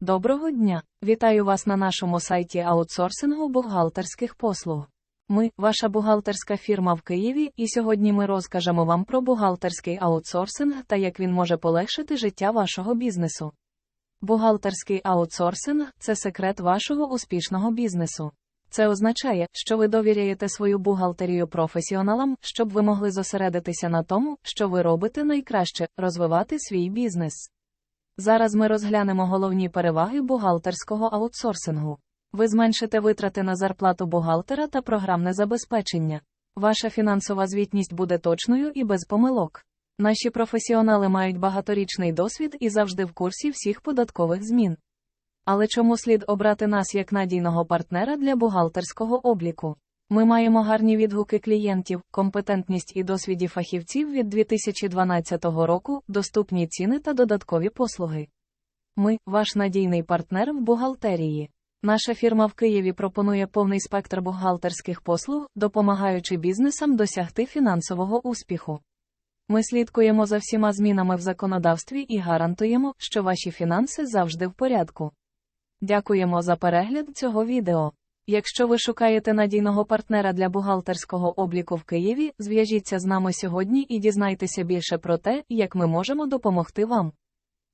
Доброго дня! Вітаю вас на нашому сайті аутсорсингу бухгалтерських послуг. Ми, ваша бухгалтерська фірма в Києві, і сьогодні ми розкажемо вам про бухгалтерський аутсорсинг та як він може полегшити життя вашого бізнесу. Бухгалтерський аутсорсинг це секрет вашого успішного бізнесу. Це означає, що ви довіряєте свою бухгалтерію професіоналам, щоб ви могли зосередитися на тому, що ви робите найкраще розвивати свій бізнес. Зараз ми розглянемо головні переваги бухгалтерського аутсорсингу. Ви зменшите витрати на зарплату бухгалтера та програмне забезпечення. Ваша фінансова звітність буде точною і без помилок. Наші професіонали мають багаторічний досвід і завжди в курсі всіх податкових змін. Але чому слід обрати нас як надійного партнера для бухгалтерського обліку? Ми маємо гарні відгуки клієнтів, компетентність і досвіді фахівців від 2012 року, доступні ціни та додаткові послуги. Ми ваш надійний партнер в бухгалтерії. Наша фірма в Києві пропонує повний спектр бухгалтерських послуг, допомагаючи бізнесам досягти фінансового успіху. Ми слідкуємо за всіма змінами в законодавстві і гарантуємо, що ваші фінанси завжди в порядку. Дякуємо за перегляд цього відео. Якщо ви шукаєте надійного партнера для бухгалтерського обліку в Києві, зв'яжіться з нами сьогодні і дізнайтеся більше про те, як ми можемо допомогти вам.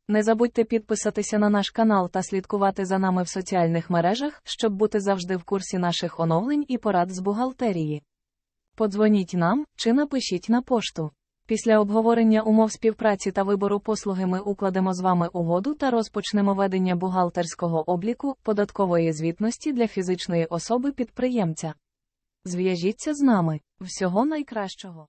Не забудьте підписатися на наш канал та слідкувати за нами в соціальних мережах, щоб бути завжди в курсі наших оновлень і порад з бухгалтерії. Подзвоніть нам чи напишіть на пошту. Після обговорення умов співпраці та вибору послуги ми укладемо з вами угоду та розпочнемо ведення бухгалтерського обліку податкової звітності для фізичної особи підприємця. Зв'яжіться з нами. Всього найкращого!